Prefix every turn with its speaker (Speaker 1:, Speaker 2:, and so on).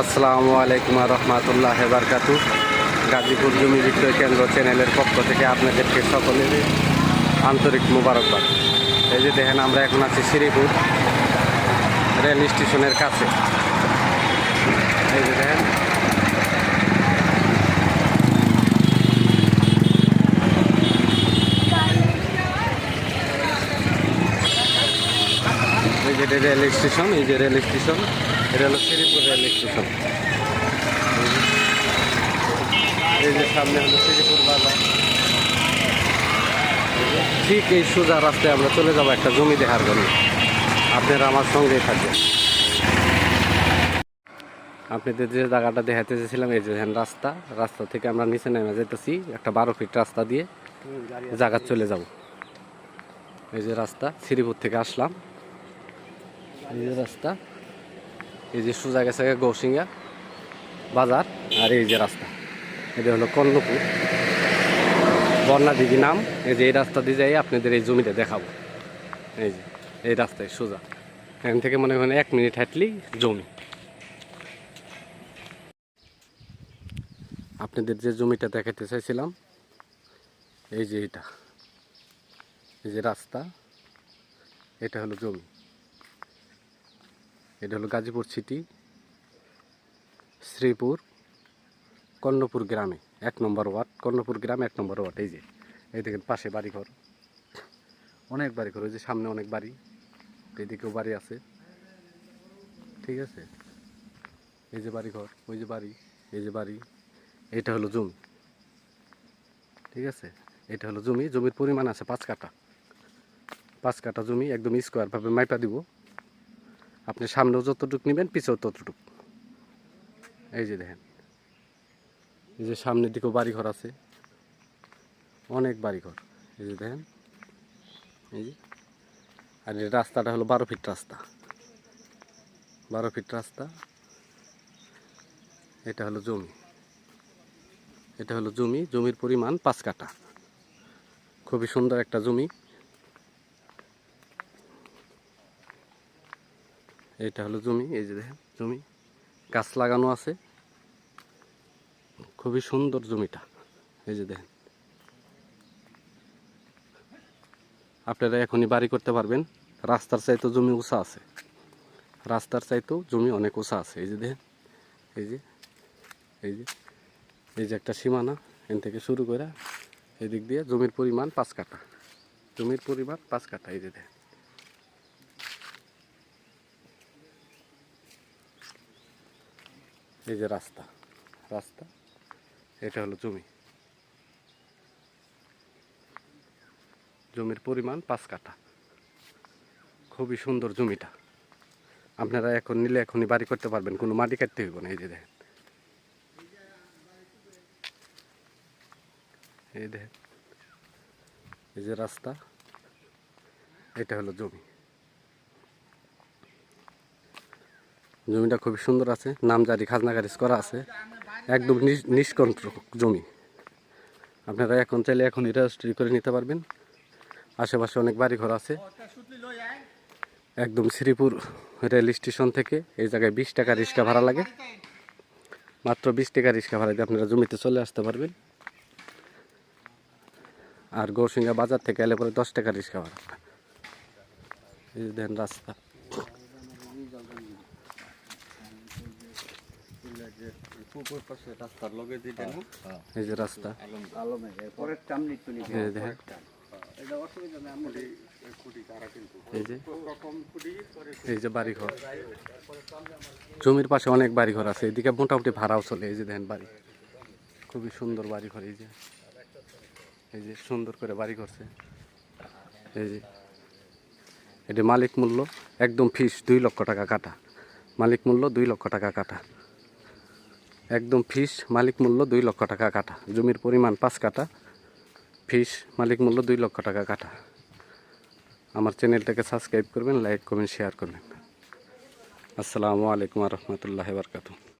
Speaker 1: আসসালামু আলাইকুম রহমতুল্লাহ বারকাতু গাজীপুর জমি বিক্রয় কেন্দ্র চ্যানেলের পক্ষ থেকে আপনাদেরকে সকলের আন্তরিক মুবারকবাদ। এই যে দেখেন, আমরা এখন আছি শ্রীপুর রেল স্টেশনের কাছে। এই যে দেখেন। এই যে রেল স্টেশন, এই যে রেল স্টেশন। এটা হলো শ্রীপুর রেল এই যে সামনে হলো শ্রীপুর বাজার। ঠিক এই সোজা রাস্তায় আমরা চলে যাব একটা জমি দেখার জন্য। আপনারা আমার সঙ্গেই থাকবেন। আপনাদের যে জায়গাটা দেখাতে চেয়েছিলাম, এই যে রাস্তা। রাস্তা থেকে আমরা নিচে নেমে যেতেছি একটা বারো ফিট রাস্তা দিয়ে জায়গা চলে যাব। এই যে রাস্তা, শ্রীপুর থেকে আসলাম। এই যে রাস্তা। এই যে সোজা গেছে গৌসিঙ্গা বাজার আর এই যে রাস্তা। এটা হলো কর্ণপুর বন্যা দিঘি নাম। এই যে এই রাস্তা দিয়ে যাই আপনাদের এই জমিটা দেখাবো। এই যে, এই রাস্তায় সোজা। এখান থেকে মনে হয় এক মিনিট হাঁটলেই জমি। আপনাদের যে জমিটা দেখাতে চাইছিলাম, এই যে এটা। এই যে রাস্তা, এটা হলো জমি। এটা হলো গাজীপুর সিটি শ্রীপুর, কর্ণপুর গ্রামে, এক নম্বর ওয়ার্ড, কর্ণপুর গ্রাম এক নম্বর ওয়ার্ড, এই যে, এই দেখেন পাশে বাড়িঘর। অনেক বাড়িঘর, ওই যে সামনে অনেক বাড়ি, এদিকেও বাড়ি আছে। ঠিক আছে? এই যে বাড়িঘর, ওই যে বাড়ি, এই যে বাড়ি, এটা হলো জমি। ঠিক আছে? এটা হলো জমি, জমির পরিমাণ আছে পাঁচ কাঠা। পাঁচ কাঠা জমি একদম স্কোয়ারভাবে মাইপা দিব। আপনি সামনেও যতটুকু নেবেন, পিছেও ততটুক। এই যে দেখেন। এই যে সামনের দিকেও বাড়িঘর আছে। অনেক বাড়িঘর। এই যে দেখেন। এই যে। আর এই রাস্তাটা হলো বারো ফিট রাস্তা। বারো ফিট রাস্তা। এটা হলো জমি। এটা হলো জমি। জমির পরিমাণ পাঁচ কাঠা। খুবই সুন্দর একটা জমি। এটা হলো জমি, এই যে দেখেন, জমি। গাছ লাগানো আছে। খুবই সুন্দর জমিটা। এই যে দেখেন। আপনারা এখনই বাড়ি করতে পারবেন। রাস্তার চাইতেও জমি উঁচা আছে। রাস্তার চাইতেও জমি অনেক উঁচা আছে। এই যে দেখেন। এই যে এই যে এই যে একটা সীমানা এন থেকে শুরু করে এদিক দিয়ে জমির পরিমাণ পাঁচ কাঠা। জমির পরিমাণ পাঁচ কাটা এই যে দেখেন। এই যে রাস্তা রাস্তা, এটা হলো জমি। জমির পরিমাণ পাঁচ কাঠা। খুবই সুন্দর জমিটা। আপনারা এখন নিলে এখনই বাড়ি করতে পারবেন, কোনো মাটি কাটতে হইব না, এই যে দেখেন। এই দেখেন, এই যে রাস্তা, এটা হলো জমি। জমিটা খুবই সুন্দর আছে নামজারি খাজনা খারিজ করা আছে, একদম নিষ- নিষ্কণ্টক জমি। আপনারা এখন চাইলে এখনই রেজিস্ট্রি করে নিতে পারবেন। আশেপাশে অনেক বাড়ি ঘর আছে। একদম শ্রীপুর রেল স্টেশন থেকে এই জায়গায় বিশ টাকা রিক্সা ভাড়া লাগে। মাত্র বিশ টাকা রিক্সা ভাড়া দিয়ে আপনারা জমিতে চলে আসতে পারবেন। আর গৌসিঙ্গা বাজার থেকে এলে পরে দশ টাকা রিক্সা ভাড়া। এই যে দেখেন রাস্তা। এই যে রাস্তা। এই যে বাড়িঘর। জমির পাশে অনেক বাড়িঘর আছে, এদিকে মোটামুটি ভাড়াও চলে, এই যে দেখেন বাড়ি। খুবই সুন্দর বাড়িঘর, এই যে। এই যে সুন্দর করে বাড়ি করছে এই যে। এটি মালিক মূল্য, একদম ফিস দুই লক্ষ টাকা কাটা। মালিক মূল্য দুই লক্ষ টাকা কাটা। একদম ফিস মালিক মূল্য দুই লক্ষ টাকা কাটা জমির পরিমাণ পাঁচ কাটা ফিস মালিক মূল্য দুই লক্ষ টাকা কাটা আমার চ্যানেলটাকে সাবস্ক্রাইব করবেন লাইক করবেন শেয়ার করবেন। আসসালামু আলাইকুম রহমতুল্লাহ বারকাতু